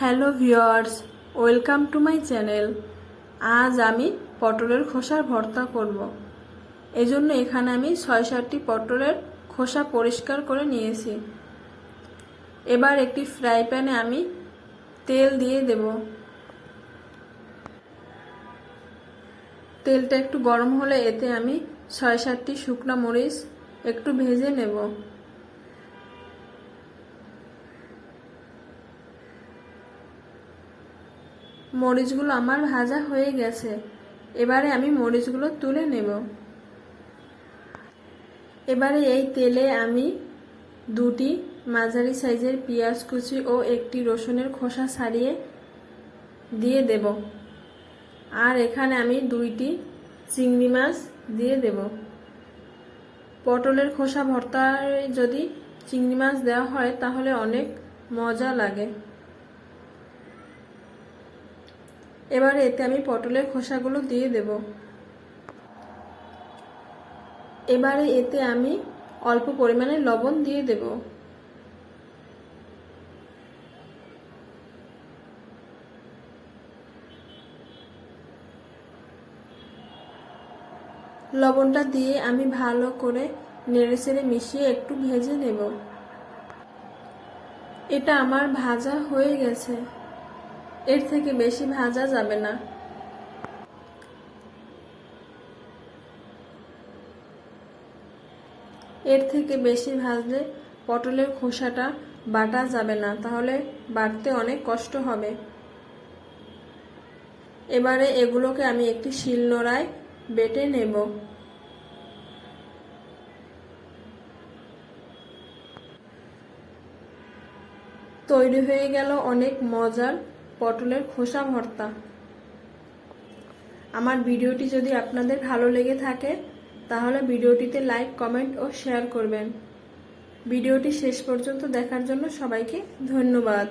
Hello viewers welcome to my channel. আজ আমি পটলের খোসার ভর্তা করব। এজন্য এখানে আমি ছয় সাতটি পটলের খোসা পরিষ্কার করে নিয়েছি। এবার একটি ফ্রাই প্যানে আমি তেল দিয়ে দেব। তেলটা একটু গরম হলে এতে আমি ছয় সাতটি শুকনো মরিচ একটু ভেজে নেব। মরিচগুলো আমার ভাজা হয়ে গেছে। এবারে আমি মরিচগুলো তুলে নেব। এবারে এই তেলে আমি দুটি মাঝারি সাইজের পেঁয়াজ কুচি ও একটি রসুনের খোসা ছাড়িয়ে দিয়ে দেব। আর এখানে আমি দুইটি চিংড়ি মাছ দিয়ে দেব। পটলের খোসা ভর্তায় যদি চিংড়ি মাছ দেওয়া হয় তাহলে অনেক মজা লাগে। এবারে এতে আমি পটলের খোসাগুলো দিয়ে দেব। এবারে এতে আমি অল্প পরিমাণে লবণ দিয়ে দেব। লবণটা দিয়ে আমি ভালো করে নেড়ে চেড়ে মিশিয়ে একটু ভেজে নেব। এটা আমার ভাজা হয়ে গেছে। এর থেকে বেশি ভাজা যাবে না। এর থেকে বেশি ভাজলে পটলের খোসাটা বাটা যাবে না, তাহলে বাটতে অনেক কষ্ট হবে। এবারে এগুলোকে আমি একটি শিলনোড়ায় বেটে নেব। তৈরি হয়ে গেল অনেক মজার পটলের খোসা ভর্তা। আমার ভিডিওটি যদি আপনাদের ভালো লেগে থাকে, তাহলে ভিডিওটিতে লাইক, কমেন্ট ও শেয়ার করবেন। ভিডিওটি শেষ পর্যন্ত দেখার জন্য সবাইকে ধন্যবাদ।